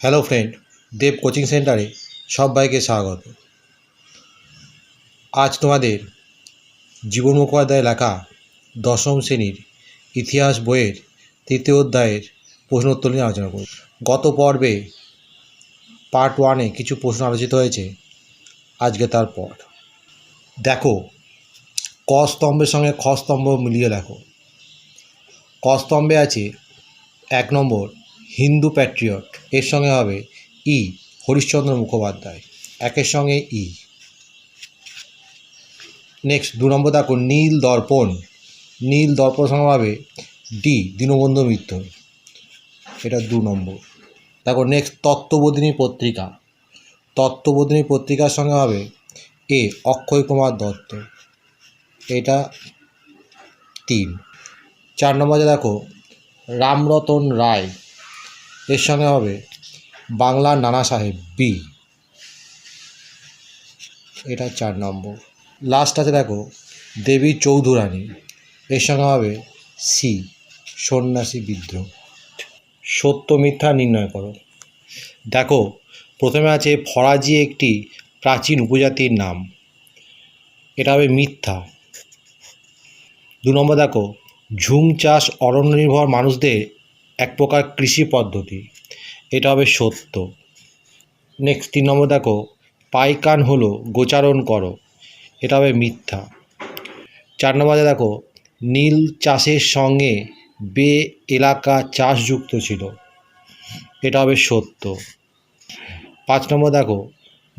Hello friend দেব coaching সেন্টারে সবাইকে স্বাগত। আজ তোমাদের জীবন মুখোপাধ্যায় লেখা দশম শ্রেণির ইতিহাস বইয়ের তৃতীয় অধ্যায়ের প্রশ্নোত্তর নিয়ে আলোচনা করব। গত পর্বে পার্ট ওয়ানে কিছু প্রশ্ন আলোচিত হয়েছে, আজকে তার পর। দেখো, ক স্তম্ভের সঙ্গে খ স্তম্ভ মিলিয়ে দেখো ক স্তম্ভে আছে এক নম্বর হিন্দু প্যাট্রিয়ট। এর সঙ্গে হবে ই, হরিশ্চন্দ্র মুখোপাধ্যায়। একের সঙ্গে ই। নেক্সট দু নম্বর দেখো, নীল দর্পণ। নীল দর্পণ সঙ্গে হবে ডি, দীনবন্ধু মিত্র। এটা দু নম্বর। দেখো নেক্সট তত্ত্ববোধিনী পত্রিকা। তত্ত্ববোধিনী পত্রিকার সঙ্গে হবে এ, অক্ষয় কুমার দত্ত। এটা তিন। চার নম্বরে দেখো, রামরতন রায়। এর সঙ্গে হবে বাংলার নানা সাহেব বি এটা চার নম্বর। লাস্ট আছে দেখো, দেবী চৌধুরানী। এর সঙ্গে হবে সি সন্ন্যাসী বিদ্রোহ। সত্য মিথ্যা নির্ণয় করো। দেখো, প্রথমে আছে ফরাজি একটি প্রাচীন উপজাতির নাম। এটা হবে মিথ্যা। দু নম্বর দেখো, ঝুম চাষ অরণ্য নির্ভর মানুষদের এক প্রকার কৃষি পদ্ধতি। এটা হবে সত্য। নেক্সট তিন নম্বর দেখো, পাইকান হলো গোচারণ করো। এটা হবে মিথ্যা। চার নম্বরে দেখো, নীল চাষের সঙ্গে বে এলাকা চাষযুক্ত ছিল। এটা হবে সত্য। পাঁচ নম্বর দেখো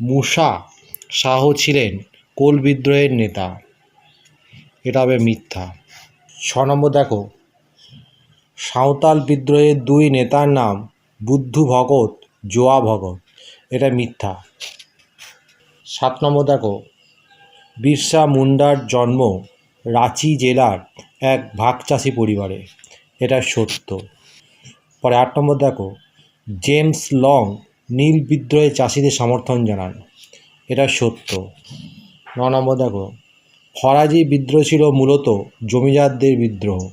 মুসা শাহ ছিলেন কোল বিদ্রোহের নেতা। এটা হবে মিথ্যা। ছ নম্বর দেখো সাঁওতাল বিদ্রোহের দুই নেতার নাম বুদ্ধু ভগত, জোয়া ভগত। এটা মিথ্যা। সাত নম্বর দেখো, বিরসা মুন্ডার জন্ম রাঁচি জেলার এক ভাগচাষী পরিবারে। এটা সত্য। পরে আট নম্বর দেখো, জেমস লং নীল বিদ্রোহে চাষিদের সমর্থন জানান। এটা সত্য। ন নম্বর দেখো, ফরাজি বিদ্রোহ ছিল মূলত জমিদারদের বিদ্রোহ।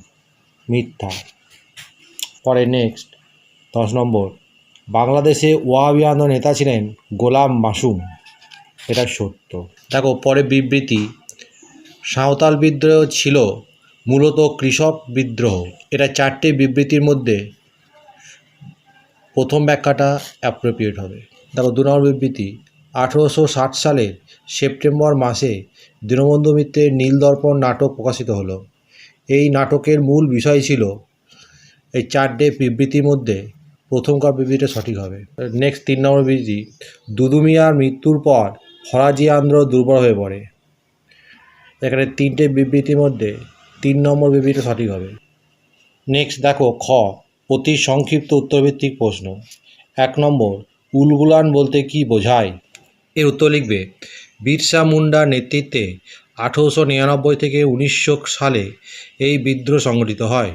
মিথ্যা। পরে নেক্সট দশ নম্বর। বাংলাদেশে ওয়াহাবি আন্দোলন নেতা ছিলেন গোলাম মাসুম। এটা সত্য। দেখো, পরে বিবৃতি। সাঁওতাল বিদ্রোহ ছিল মূলত কৃষক বিদ্রোহ। এটা চারটে বিবৃতির মধ্যে প্রথম ব্যাখ্যাটা অ্যাপ্রোপ্রিয়েট হবে। দেখো, দু নম্বর বিবৃতি। আঠেরোশো ষাট সালের সেপ্টেম্বর মাসে দীনবন্ধু মিত্রের নীলদর্পণ নাটক প্রকাশিত হলো। এই নাটকের মূল বিষয় ছিল এই চারটে বিবৃতির মধ্যে প্রথমকার বিবৃতিটা সঠিক হবে। নেক্সট তিন নম্বর বিবৃতি, দুদুমিয়ার মৃত্যুর পর ফরাজি আন্দোলন দুর্বল হয়ে পড়ে। এখানে তিনটে বিবৃতির মধ্যে তিন নম্বর বিবৃতি সঠিক হবে। নেক্সট দেখো, খ, অতি সংক্ষিপ্ত উত্তরভিত্তিক প্রশ্ন। এক নম্বর, উলগুলান বলতে কি বোঝায়? এর উত্তর লিখবে, বিরসা মুন্ডার নেতৃত্বে আঠেরোশো নিরানব্বই থেকে উনিশশো সালে এই বিদ্রোহ সংগঠিত হয়।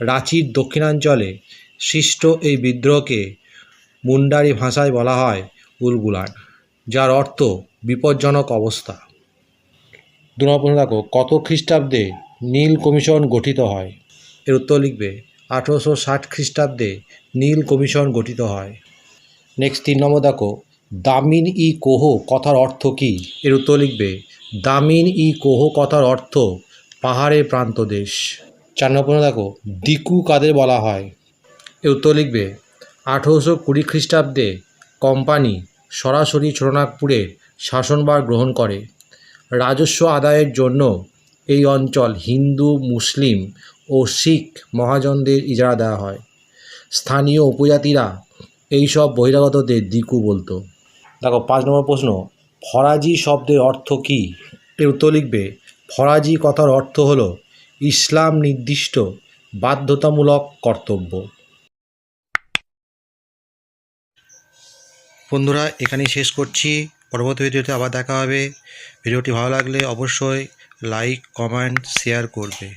রাঁচির দক্ষিণাঞ্চলে সৃষ্ট এই বিদ্রোহকে মুন্ডারি ভাষায় বলা হয় উলগুলান যার অর্থ বিপজ্জনক অবস্থা। দু নম্বর দেখো কত খ্রিস্টাব্দে নীল কমিশন গঠিত হয়? এর উত্তর লিখবে আঠেরোশো ষাট খ্রিস্টাব্দে নীল কমিশন গঠিত হয়। নেক্সট তিন নম্বর দেখো দামিন ই কোহ কথার অর্থ কী? এর উত্তর লিখবে দামিন ই কোহ কথার অর্থ পাহাড়ের প্রান্ত দেশ চার নম্বর প্রশ্ন দেখো দিকু কাদের বলা হয়? এর উত্তর লিখবে আঠেরোশো কুড়ি খ্রিস্টাব্দে কোম্পানি সরাসরি ছোটনাগপুরের শাসনভার গ্রহণ করে। রাজস্ব আদায়ের জন্য এই অঞ্চল হিন্দু মুসলিম ও শিখ মহাজনদের ইজারা দেওয়া হয়। স্থানীয় উপজাতিরা এই সব বহিরাগতদের দিকু বলতো। দেখো পাঁচ নম্বর প্রশ্ন ফরাজি শব্দের অর্থ কী? এর উত্তর লিখবে ফরাজি কথার অর্থ হলো ইসলাম নির্দিষ্ট বাধ্যতামূলক কর্তব্য। বন্ধুরা, এখানেই শেষ করছি। পরবর্তী ভিডিওতে আবার দেখা হবে। ভিডিওটি ভালো লাগলে অবশ্যই লাইক, কমেন্ট, শেয়ার করবে।